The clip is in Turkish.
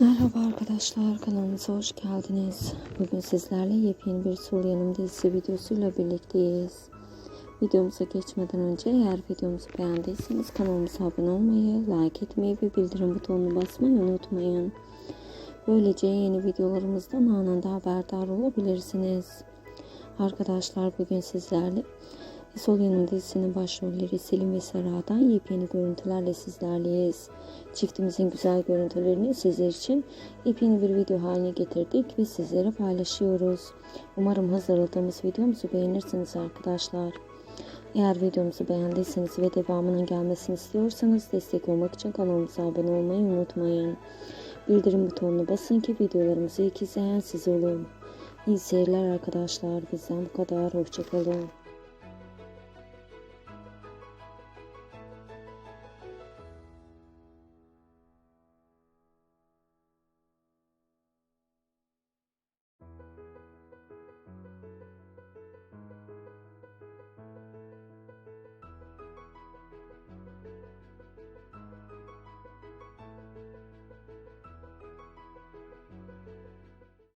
Merhaba arkadaşlar kanalımıza hoş geldiniz. Bugün sizlerle yepyeni bir Sol Yanım dizisi videosuyla birlikteyiz. Videomuza geçmeden önce eğer videomuzu beğendiyseniz kanalımıza abone olmayı, like etmeyi ve bildirim butonunu basmayı unutmayın. Böylece yeni videolarımızdan anında haberdar olabilirsiniz. Arkadaşlar bugün sizlerle Sol Yanım dizisinin başrolleri Selim ve Sera'dan yepyeni görüntülerle sizlerleyiz. Çiftimizin güzel görüntülerini sizler için yepyeni bir video haline getirdik ve sizlere paylaşıyoruz. Umarım hazırladığımız videomuzu beğenirsiniz arkadaşlar. Eğer videomuzu beğendiyseniz ve devamının gelmesini istiyorsanız destek olmak için kanalımıza abone olmayı unutmayın. Bildirim butonuna basın ki videolarımızı ilk izleyen siz olun. İyi seyirler arkadaşlar. Bizden bu kadar. Hoşçakalın.